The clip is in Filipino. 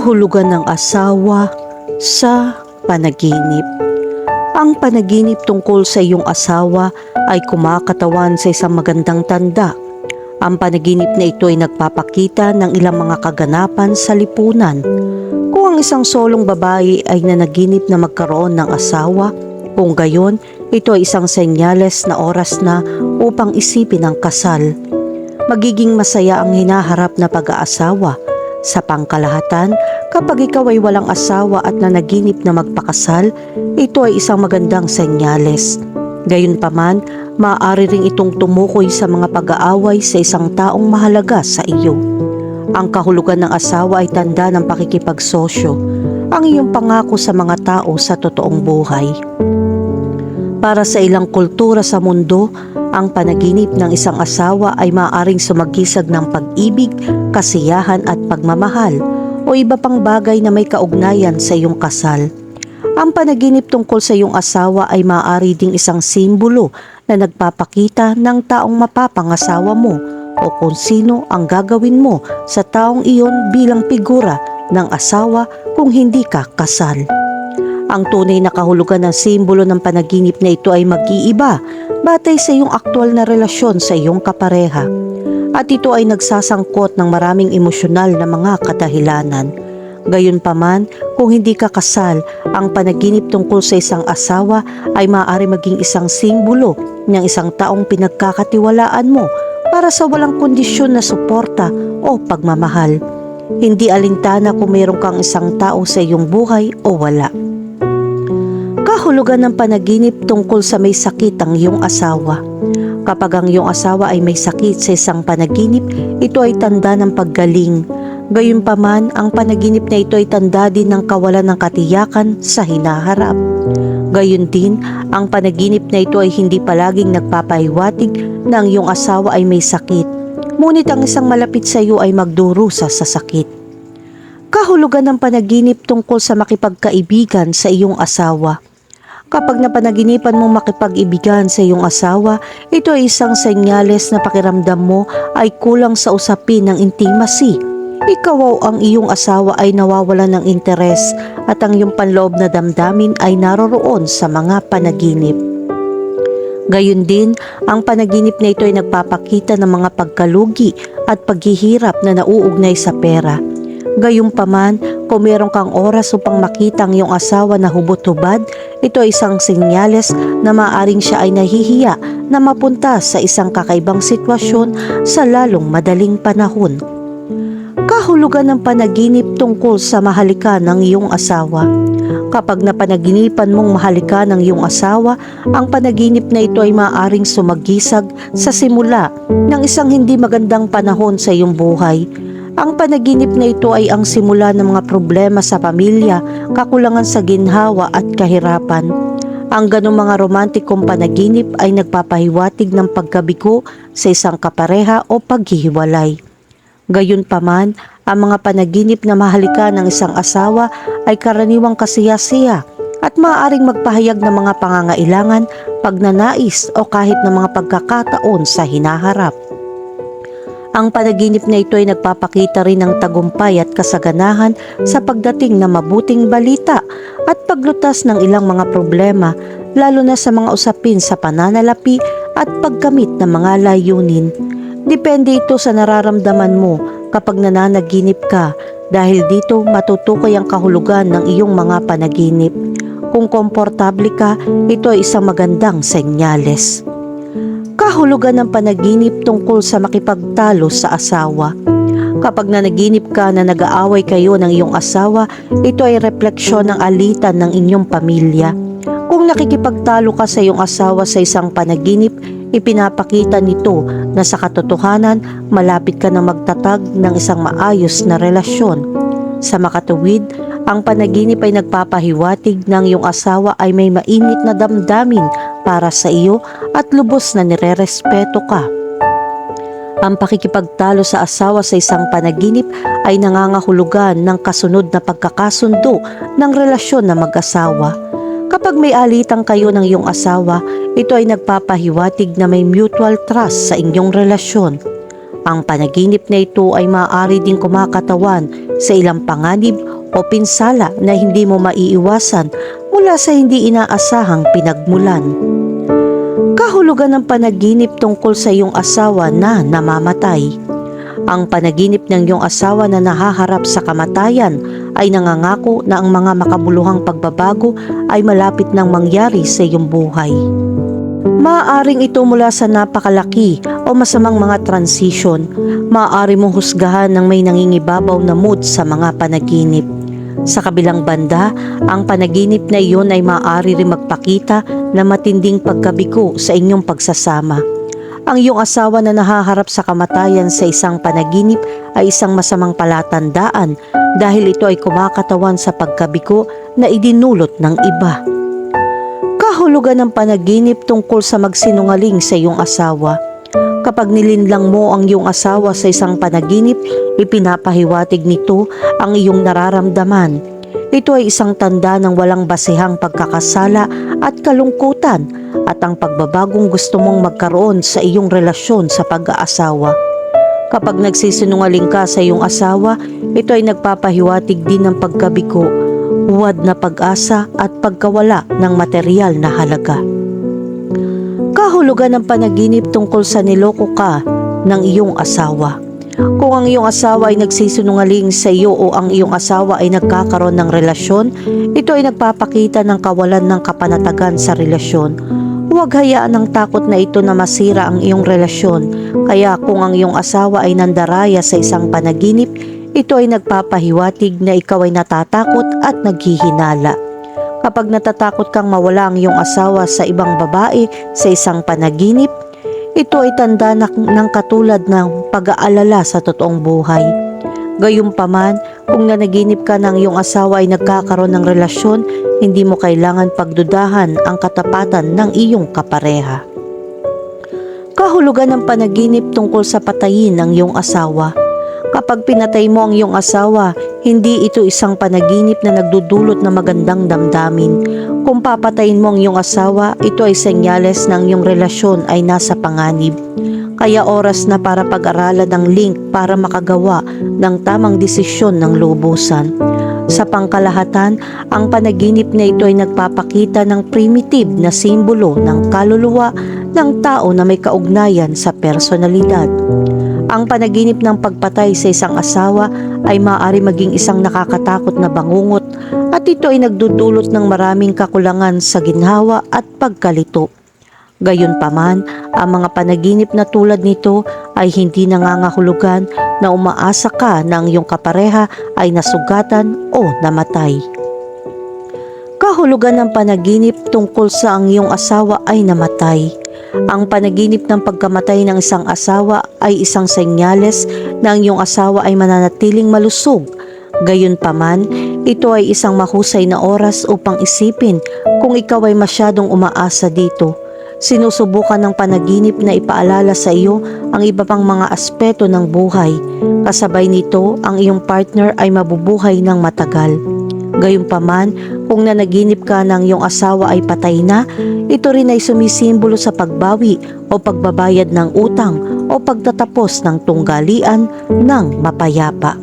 Kahulugan ng asawa sa panaginip. Ang panaginip tungkol sa iyong asawa ay kumakatawan sa isang magandang tanda. Ang panaginip na ito ay nagpapakita ng ilang mga kaganapan sa lipunan. Kung ang isang solong babae ay nanaginip na magkaroon ng asawa, kung gayon, ito ay isang senyales na oras na upang isipin ang kasal. Magiging masaya ang hinaharap na pag-aasawa. Sa pangkalahatan, kapag ikaw ay walang asawa at nanaginip na magpakasal, ito ay isang magandang senyales. Gayunpaman, maaari ring itong tumukoy sa mga pag-aaway sa isang taong mahalaga sa iyo. Ang kahulugan ng asawa ay tanda ng pakikipagsosyo, ang iyong pangako sa mga tao sa totoong buhay. Para sa ilang kultura sa mundo, ang panaginip ng isang asawa ay maaaring sumagisag ng pag-ibig, kasiyahan at pagmamahal o iba pang bagay na may kaugnayan sa iyong kasal. Ang panaginip tungkol sa iyong asawa ay maaari ding isang simbolo na nagpapakita ng taong mapapangasawa mo o kung sino ang gagawin mo sa taong iyon bilang figura ng asawa kung hindi ka kasal. Ang tunay na kahulugan ng simbolo ng panaginip na ito ay mag-iiba batay sa iyong aktwal na relasyon sa iyong kapareha. At ito ay nagsasangkot ng maraming emosyonal na mga kadahilanan. Gayunpaman, kung hindi ka kasal, ang panaginip tungkol sa isang asawa ay maaari maging isang simbolo ng isang taong pinagkakatiwalaan mo para sa walang kondisyon na suporta o pagmamahal. Hindi alintana kung mayroon kang isang tao sa iyong buhay o wala. Kahulugan ng panaginip tungkol sa may sakit ang iyong asawa. Kapag ang iyong asawa ay may sakit sa isang panaginip, ito ay tanda ng paggaling. Gayunpaman, ang panaginip na ito ay tanda din ng kawalan ng katiyakan sa hinaharap. Gayun din, ang panaginip na ito ay hindi palaging nagpapahiwatig na ang iyong asawa ay may sakit. Ngunit ang isang malapit sa iyo ay magdurusa sa sakit. Kahulugan ng panaginip tungkol sa makipagkaibigan sa iyong asawa. Kapag napanaginipan mong makipag-ibigan sa iyong asawa, ito ay isang senyales na pakiramdam mo ay kulang sa usapin ng intimacy. Ikaw ang iyong asawa ay nawawalan ng interes at ang iyong panloob na damdamin ay naroroon sa mga panaginip. Gayun din, ang panaginip na ito ay nagpapakita ng mga pagkalugi at paghihirap na nauugnay sa pera. Gayunpaman, kung meron kang oras upang makita ang iyong asawa na hubot-hubad, ito ay isang senyales na maaring siya ay nahihiya na mapunta sa isang kakaibang sitwasyon sa lalong madaling panahon. Kahulugan ng panaginip tungkol sa mahalika ng iyong asawa. Kapag napanaginipan mong mahalika ng iyong asawa, ang panaginip na ito ay maaaring sumagisag sa simula ng isang hindi magandang panahon sa iyong buhay. Ang panaginip na ito ay ang simula ng mga problema sa pamilya, kakulangan sa ginhawa at kahirapan. Ang ganong mga romantikong panaginip ay nagpapahiwatig ng pagkabigo sa isang kapareha o paghihiwalay. Gayunpaman, ang mga panaginip na mahalika ng isang asawa ay karaniwang kasiyasiya at maaaring magpahayag ng mga pangangailangan, pagnanais o kahit ng mga pagkakataon sa hinaharap. Ang panaginip na ito ay nagpapakita rin ng tagumpay at kasaganahan sa pagdating na mabuting balita at paglutas ng ilang mga problema lalo na sa mga usapin sa pananalapi at pagkamit ng mga layunin. Depende ito sa nararamdaman mo kapag nananaginip ka dahil dito matutukoy ang kahulugan ng iyong mga panaginip. Kung komportable ka, ito ay isang magandang senyales kahulugan ng panaginip tungkol sa makipagtalo sa asawa. Kapag nanaginip ka na nag-aaway kayo ng iyong asawa, ito ay refleksyon ng alitan ng inyong pamilya. Kung nakikipagtalo ka sa iyong asawa sa isang panaginip, ipinapakita nito na sa katotohanan malapit ka na magtatag ng isang maayos na relasyon. Sa makatuwid, ang panaginip ay nagpapahiwatig ng iyong asawa ay may mainit na damdamin para sa iyo at lubos na nirerespeto ka. Ang pakikipagtalo sa asawa sa isang panaginip ay nangangahulugan ng kasunod na pagkakasundo ng relasyon na mag-asawa. Kapag may alitan kayo ng iyong asawa, ito ay nagpapahiwatig na may mutual trust sa inyong relasyon. Ang panaginip na ito ay maaari ding kumakatawan sa ilang panganib o pinsala na hindi mo maiiwasan mula sa hindi inaasahang pinagmulan. Kahulugan ng panaginip tungkol sa iyong asawa na namamatay. Ang panaginip ng iyong asawa na nahaharap sa kamatayan ay nangangako na ang mga makabuluhang pagbabago ay malapit nang mangyari sa iyong buhay. Maaaring ito mula sa napakalaki o masamang mga transition. Maaari mong husgahan ng may nangingibabaw na mood sa mga panaginip. Sa kabilang banda, ang panaginip na iyon ay maaari rin magpakita na matinding pagkabigo sa inyong pagsasama. Ang iyong asawa na nahaharap sa kamatayan sa isang panaginip ay isang masamang palatandaan dahil ito ay kumakatawan sa pagkabigo na idinulot ng iba. Kahulugan ng panaginip tungkol sa magsinungaling sa iyong asawa. Kapag nilinlang mo ang iyong asawa sa isang panaginip, ipinapahiwatig nito ang iyong nararamdaman. Ito ay isang tanda ng walang basehang pagkakasala at kalungkutan at ang pagbabagong gusto mong magkaroon sa iyong relasyon sa pag-aasawa. Kapag nagsisinungaling ka sa iyong asawa, ito ay nagpapahiwatig din ng pagkabigo, huwad na pag-asa at pagkawala ng material na halaga. Kahulugan ng panaginip tungkol sa niloko ka ng iyong asawa. Kung ang iyong asawa ay nagsisinungaling sa iyo o ang iyong asawa ay nagkakaroon ng relasyon, ito ay nagpapakita ng kawalan ng kapanatagan sa relasyon. Huwag hayaan ng takot na ito na masira ang iyong relasyon. Kaya kung ang iyong asawa ay nandaraya sa isang panaginip, ito ay nagpapahiwatig na ikaw ay natatakot at naghihinala. Kapag natatakot kang mawala ang iyong asawa sa ibang babae sa isang panaginip, ito ay tanda na, ng katulad ng pag-aalala sa totoong buhay. Gayunpaman, kung nanaginip ka ng iyong asawa ay nagkakaroon ng relasyon, hindi mo kailangan pagdudahan ang katapatan ng iyong kapareha. Kahulugan ng panaginip tungkol sa patayin ng iyong asawa. Kapag pinatay mo ang iyong asawa, hindi ito isang panaginip na nagdudulot ng magandang damdamin. Kung papatayin mo ang iyong asawa, ito ay senyales ng iyong relasyon ay nasa panganib. Kaya oras na para pag-aralan ng link para makagawa ng tamang desisyon ng lubusan. Sa pangkalahatan, ang panaginip na ito ay nagpapakita ng primitive na simbolo ng kaluluwa ng tao na may kaugnayan sa personalidad. Ang panaginip ng pagpatay sa isang asawa ay maaari maging isang nakakatakot na bangungot at ito ay nagdudulot ng maraming kakulangan sa ginhawa at pagkalito. Gayunpaman, ang mga panaginip na tulad nito ay hindi nangangahulugan na umaasa ka na ang iyong kapareha ay nasugatan o namatay. Kahulugan ng panaginip tungkol sa ang iyong asawa ay namatay. Ang panaginip ng pagkamatay ng isang asawa ay isang senyales na ang iyong asawa ay mananatiling malusog. Gayunpaman, ito ay isang mahusay na oras upang isipin kung ikaw ay masyadong umaasa dito. Sinusubukan ng panaginip na ipaalala sa iyo ang iba pang mga aspeto ng buhay. Kasabay nito, ang iyong partner ay mabubuhay ng matagal. Gayunpaman, kung nanaginip ka ng iyong asawa ay patay na, ito rin ay sumisimbolo sa pagbawi o pagbabayad ng utang o pagtatapos ng tunggalian ng mapayapa.